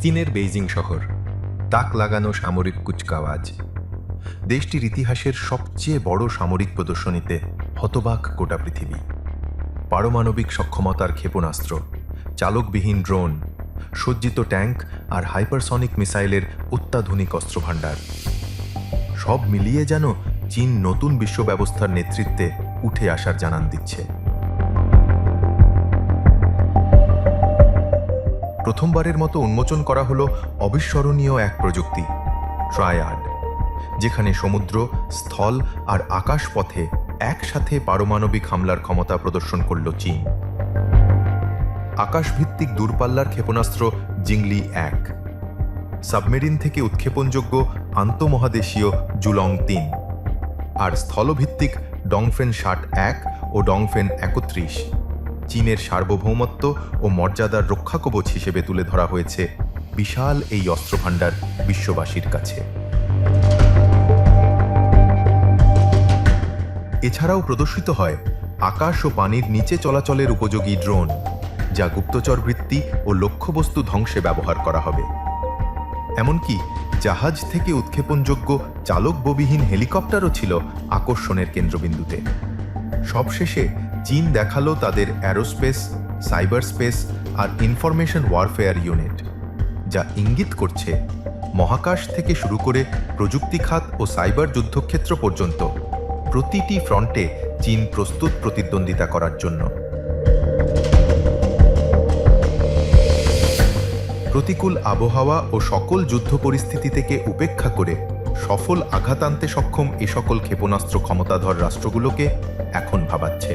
চীনের বেইজিং শহর। তাক লাগানো সামরিক কুচকাওয়াজ। দেশটির ইতিহাসের সবচেয়ে বড় সামরিক প্রদর্শনীতে হতবাক গোটা পৃথিবী। পারমাণবিক সক্ষমতার ক্ষেপণাস্ত্র, চালকবিহীন ড্রোন, সজ্জিত ট্যাঙ্ক আর হাইপারসনিক মিসাইলের অত্যাধুনিক অস্ত্রভাণ্ডার। সব মিলিয়ে যেন চীন নতুন বিশ্ব ব্যবস্থার নেতৃত্বে উঠে আসার জানান দিচ্ছে। প্রথমবারের মতো উন্মোচন করা হলো অবিস্মরণীয় এক প্রযুক্তি, ট্রায়াড, যেখানে সমুদ্র, স্থল আর আকাশ পথে একসাথে পারমাণবিক হামলার ক্ষমতা প্রদর্শন করল চীন। আকাশভিত্তিক দূরপাল্লার ক্ষেপণাস্ত্র জিংলি এক, সাবমেরিন থেকে উৎক্ষেপণযোগ্য আন্তঃমহাদেশীয় জুলং তিন আর স্থলভিত্তিক ডংফেন ষাট এক ও ডংফেন একত্রিশ। চীনের সার্বভৌমত্ব ও মর্যাদার রক্ষাকবচ হিসেবে তুলে ধরা হয়েছে বিশাল এই অস্ত্রভাণ্ডার বিশ্ববাসীর কাছে। এছাড়াও প্রদর্শিত হয় আকাশ ও পানির নিচে চলাচলের উপযোগী ড্রোন, যা গুপ্তচর বৃত্তি ও লক্ষ্যবস্তু ধ্বংসে ব্যবহার করা হবে। এমনকি জাহাজ থেকে উৎক্ষেপণযোগ্য চালক ববিহীন হেলিকপ্টারও ছিল আকর্ষণের কেন্দ্রবিন্দুতে। সবশেষে চীন দেখাল তাদের অ্যারোস্পেস সাইবার স্পেস আর ইনফরমেশন ওয়ারফেয়ার ইউনিট, যা ইঙ্গিত করছে মহাকাশ থেকে শুরু করে প্রযুক্তি খাত ও সাইবার যুদ্ধক্ষেত্র পর্যন্ত প্রতিটি ফ্রন্টে চীন প্রস্তুত প্রতিদ্বন্দ্বিতা করার জন্য। প্রতিকূল আবহাওয়া ও সকল যুদ্ধ পরিস্থিতি থেকে উপেক্ষা করে সফল আঘাত আনতে সক্ষম এ সকল ক্ষেপণাস্ত্র ক্ষমতাধর রাষ্ট্রগুলোকে এখন ভাবাচ্ছে।